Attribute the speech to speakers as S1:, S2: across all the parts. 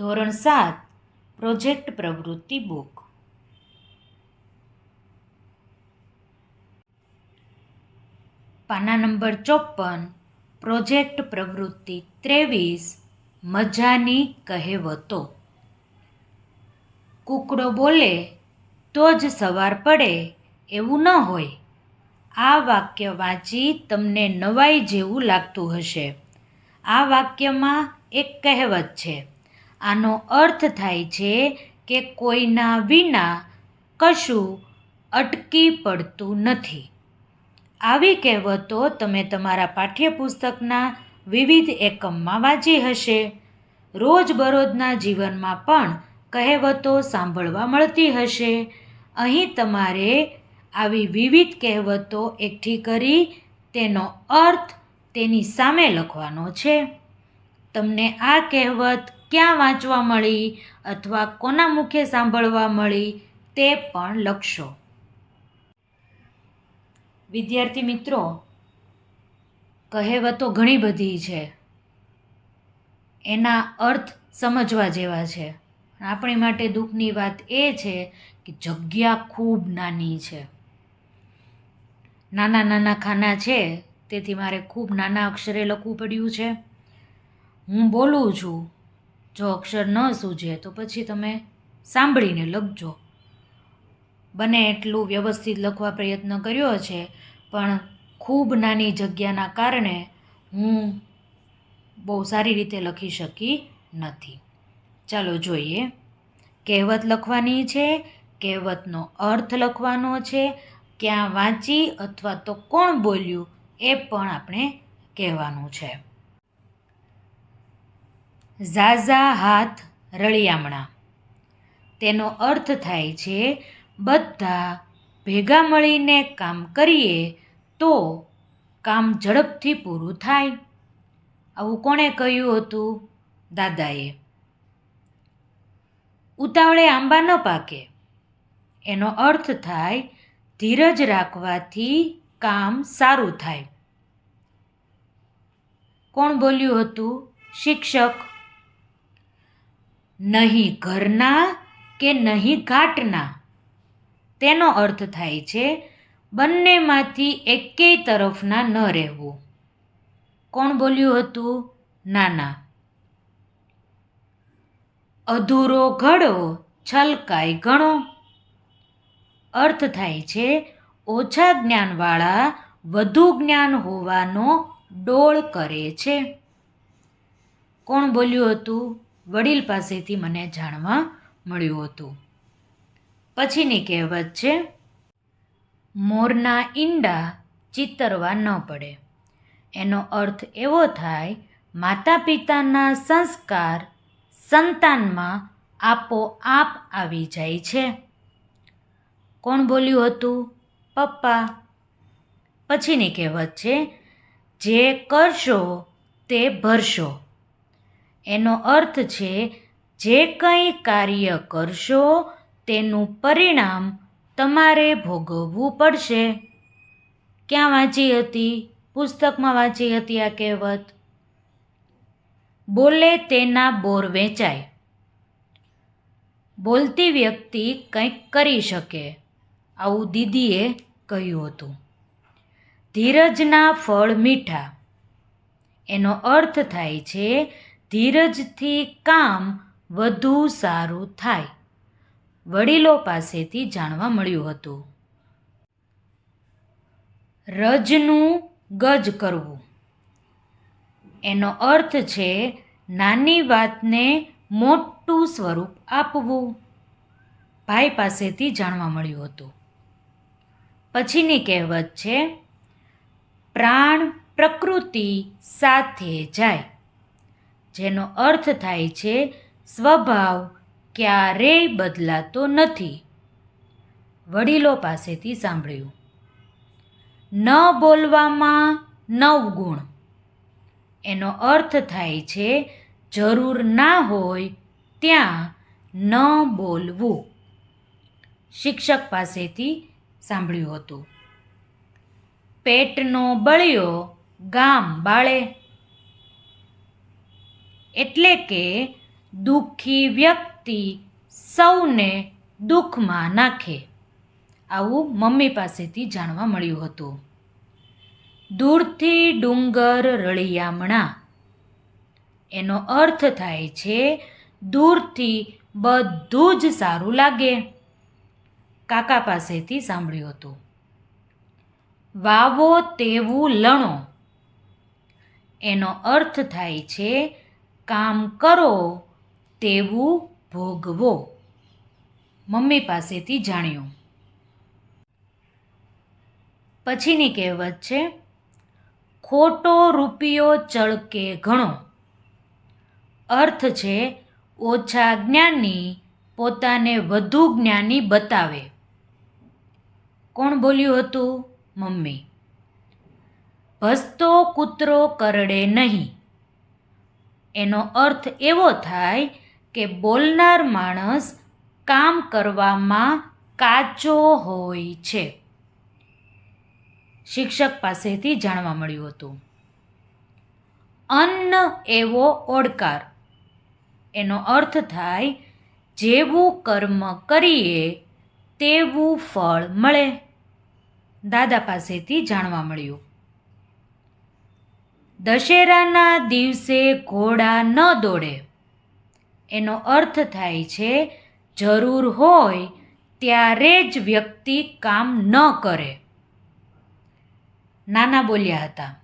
S1: ધોરણ સાત, પ્રોજેક્ટ પ્રવૃત્તિ બુક. પાના નંબર ચોપન પ્રોજેક્ટ પ્રવૃત્તિ ત્રેવીસ, મજાની કહેવતો. કૂકડો બોલે, તો જ સવાર પડે, એવું ન હોય. આ વાક્ય વાંચી તમને નવાઈ જેવું લાગતું હશે. આ વાક્યમાં એક કહેવત છે આનો અર્થ થાય છે કે કોઈના વિના કશું અટકી પડતું નથી. આવી કહેવતો તમે તમારા પાઠ્યપુસ્તકના વિવિધ એકમમાં વાંચી હશે. રોજબરોજના જીવનમાં પણ કહેવતો સાંભળવા મળતી હશે. અહીં તમારે આવી વિવિધ કહેવતો એકઠી કરી તેનો અર્થ તેની સામે લખવાનો છે. તમને આ કહેવત ક્યાં વાંચવા મળી અથવા કોના મુખે સાંભળવા મળી તે પણ લખશો. વિદ્યાર્થી મિત્રો, કહેવતો ઘણી બધી છે. એના અર્થ સમજવા જેવા છે. આપણી માટે દુઃખની વાત એ છે કે જગ્યા ખૂબ નાની છે. નાના નાના ખાના છે, તેથી મારે ખૂબ નાના અક્ષરે લખવું પડ્યું છે. હું બોલું છું જો અક્ષર ન સૂઝે તો પછી તમે સાંભળીને લખજો. બને એટલું વ્યવસ્થિત લખવા પ્રયત્ન કર્યો છે, પણ ખૂબ નાની જગ્યાના કારણે હું બહુ સારી રીતે લખી શકી નથી. ચાલો જોઈએ. કહેવત લખવાની છે, કહેવતનો અર્થ લખવાનો છે, ક્યાં વાંચી અથવા તો કોણ બોલ્યું એ પણ આપણે કહેવાનું છે. ઝાઝા હાથ રળિયામણા. તેનો અર્થ થાય છે, બધા ભેગા મળીને કામ કરીએ તો કામ ઝડપથી પૂરું થાય. આવું કોણે કહ્યું હતું? દાદાએ. ઉતાવળે આંબા ન પાકે. એનો અર્થ થાય, ધીરજ રાખવાથી કામ સારું થાય. કોણ બોલ્યું હતું? શિક્ષક નહીં ઘરના કે નહીં ઘાટના? તેનો અર્થ થાય છે, બંનેમાંથી એકેય તરફના ન રહેવું. કોણ બોલ્યું હતું? નાના. અધૂરો ઘડો છલકાય ઘણો. અર્થ થાય છે, ઓછા જ્ઞાનવાળા વધુ જ્ઞાન હોવાનો ડોળ કરે છે. કોણ બોલ્યું હતું? વડીલ પાસેથી મને જાણવા મળ્યું હતું. પછીની કહેવત છે, મોરના ઈંડા ચિતરવા ન પડે. એનો અર્થ એવો થાય માતા પિતાના સંસ્કાર સંતાનમાં આપોઆપ આવી જાય છે. કોણ બોલ્યું હતું? પપ્પા. પછીની કહેવત છે, જે કરશો તે ભરશો. એનો અર્થ છે, જે કંઈ કાર્ય કરશો, તેનું પરિણામ તમારે ભોગવવું પડશે. ક્યાં વાંચી હતી? પુસ્તકમાં વાંચી હતી આ કહેવત. બોલે તેના બોર વેચાય. બોલતી વ્યક્તિ કંઈક કરી શકે, આવું દીદીએ કહ્યું હતું. ધીરજના ફળ મીઠા. એનો અર્થ થાય છે ધીરજથી કામ વધુ સારું થાય. વડીલો પાસેથી જાણવા મળ્યું હતું. રજનું ગજ કરવું. એનો અર્થ છે નાની વાતને મોટું સ્વરૂપ આપવું. ભાઈ પાસેથી જાણવા મળ્યું હતું. પછીની કહેવત છે, પ્રાણ પ્રકૃતિ સાથે જાય. જેનો અર્થ થાય છે, સ્વભાવ ક્યારેય બદલાતો નથી. વડીલો પાસેથી સાંભળ્યું. ન બોલવામાં નવ ગુણ. એનો અર્થ થાય છે, જરૂર ના હોય ત્યાં ન બોલવું. શિક્ષક પાસેથી સાંભળ્યું હતું. પેટનો બળ્યો ગામ બાળે એટલે કે દુઃખી વ્યક્તિ સૌને દુઃખમાં નાખે. આવું મમ્મી પાસેથી જાણવા મળ્યું હતું. દૂરથી ડુંગર રળિયામણા. એનો અર્થ થાય છે, દૂરથી બધું જ સારું લાગે. કાકા પાસેથી સાંભળ્યું હતું. વાવો તેવું લણો. એનો અર્થ થાય છે કામ કરો તેવું ભોગવો. મમ્મી પાસેથી જાણ્યું. પછીની કહેવત છે, ખોટો રૂપિયો ચળકે ઘણો. અર્થ છે, ઓછા જ્ઞાની પોતાને વધુ જ્ઞાની બતાવે. કોણ બોલ્યું હતું, મમ્મી? ભસતો કૂતરો કરડે નહીં. એનો અર્થ એવો થાય કે બોલનાર માણસ કામ કરવામાં કાચો હોય છે. શિક્ષક પાસેથી જાણવા મળ્યું હતું. અન્ન એવો ઓડકાર. એનો અર્થ થાય, જેવું કર્મ કરીએ, તેવું ફળ મળે. દાદા પાસેથી જાણવા મળ્યું. દશેરાના દિવસે ઘોડા ન દોડે. એનો અર્થ થાય છે, જરૂર હોય ત્યારે જ વ્યક્તિ કામ ન કરે. નાના બોલ્યા હતા.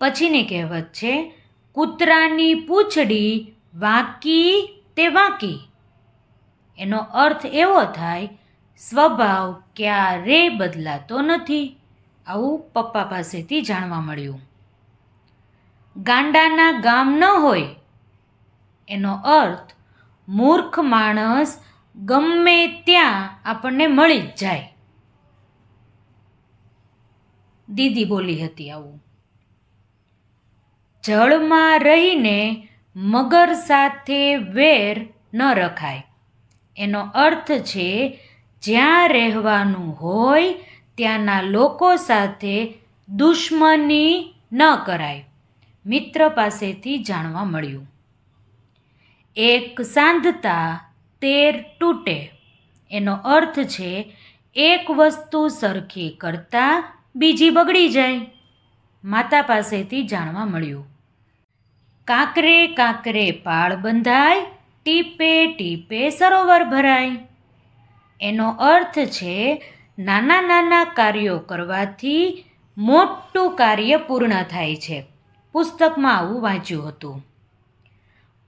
S1: પછીની કહેવત છે, કૂતરાની પૂંછડી વાંકી તે વાંકી. એનો અર્થ એવો થાય, સ્વભાવ ક્યારેય બદલાતો નથી. આવું પપ્પા પાસેથી જાણવા મળ્યું. ગાંડાના ગામ ન હોય, એનો અર્થ મૂર્ખ માણસ ગમે ત્યાં આપણને મળી જ જાય. દીદી બોલી હતી આવું. જળમાં રહીને મગર સાથે વેર ન રખાય. એનો અર્થ છે, જ્યાં રહેવાનું હોય ત્યાંના લોકો સાથે દુશ્મની ન કરાય. મિત્ર પાસેથી જાણવા મળ્યું. એક સાંધતા તેર તૂટે. એનો અર્થ છે, એક વસ્તુ સરખી કરતાં બીજી બગડી જાય. માતા પાસેથી જાણવા મળ્યું. કાંકરે કાંકરે પાળ બંધાય, ટીપે ટીપે સરોવર ભરાય. એનો અર્થ છે નાના નાના કાર્યો કરવાથી મોટું કાર્ય પૂર્ણ થાય છે. પુસ્તકમાં આવું વાંચ્યું હતું.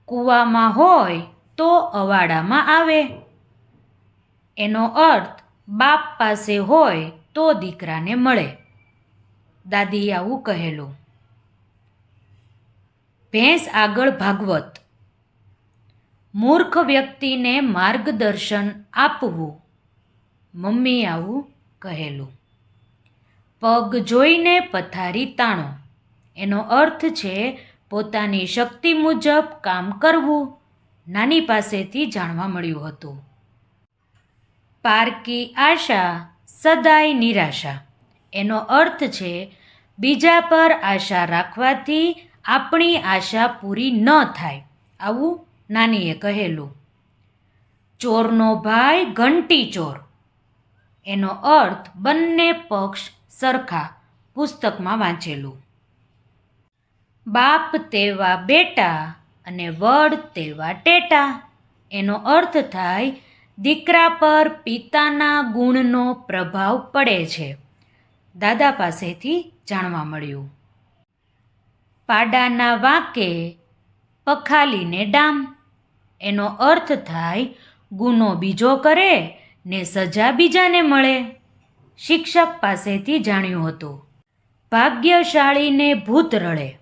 S1: કૂવામાં હોય તો અવાડામાં આવે. એનો અર્થ, બાપ પાસે હોય તો દીકરાને મળે. દાદી આવું કહેલું. ભેંસ આગળ ભાગવત. મૂર્ખ વ્યક્તિને માર્ગદર્શન આપવું. મમ્મી આવું કહેલું. પગ જોઈને પથારી તાણો. એનો અર્થ છે પોતાની શક્તિ મુજબ કામ કરવું. નાની પાસેથી જાણવા મળ્યું હતું. પારકી આશા, સદાય નિરાશા. એનો અર્થ છે બીજા પર આશા રાખવાથી આપણી આશા પૂરી ન થાય. આવું નાનીએ કહેલું. ચોરનો ભાઈ ઘંટી ચોર. એનો અર્થ બંને પક્ષ સરખા પુસ્તકમાં વાંચેલું. બાપ તેવા બેટા અને વડ તેવા ટેટા. એનો અર્થ થાય, દીકરા પર પિતાના ગુણનો પ્રભાવ પડે છે. દાદા પાસેથી જાણવા મળ્યું. પાડાના વાંકે પખાલીને ડામ. એનો અર્થ થાય, ગુનો બીજો કરે ને સજા બીજાને મળે, શિક્ષક પાસેથી જાણ્યું હતું. ભાગ્યશાળીને ભૂત રળે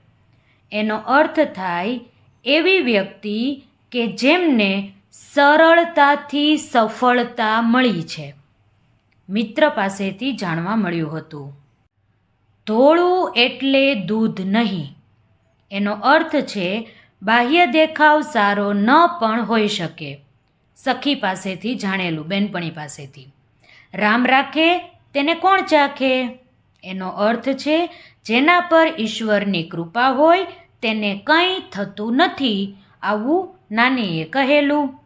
S1: એનો અર્થ થાય એવી વ્યક્તિ કે જેમને સરળતાથી સફળતા મળી છે. મિત્ર પાસેથી જાણવા મળ્યું હતું. ધોળું એટલે દૂધ નહીં. એનો અર્થ છે, બાહ્ય દેખાવ સારો ન પણ હોઈ શકે. સખી પાસેથી જાણેલું, બેનપણી પાસેથી. રામ રાખે, તેને કોણ ચાખે? એનો અર્થ છે, જેના પર ઈશ્વરની કૃપા હોય, તેને કંઈ થતું નથી. આવું નાનીએ કહેલું.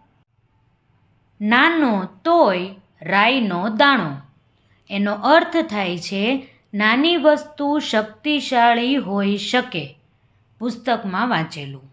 S1: નાનો તોય રાઈનો દાણો. એનો અર્થ થાય છે, નાની વસ્તુ શક્તિશાળી હોઈ શકે. પુસ્તકમાં વાંચેલું.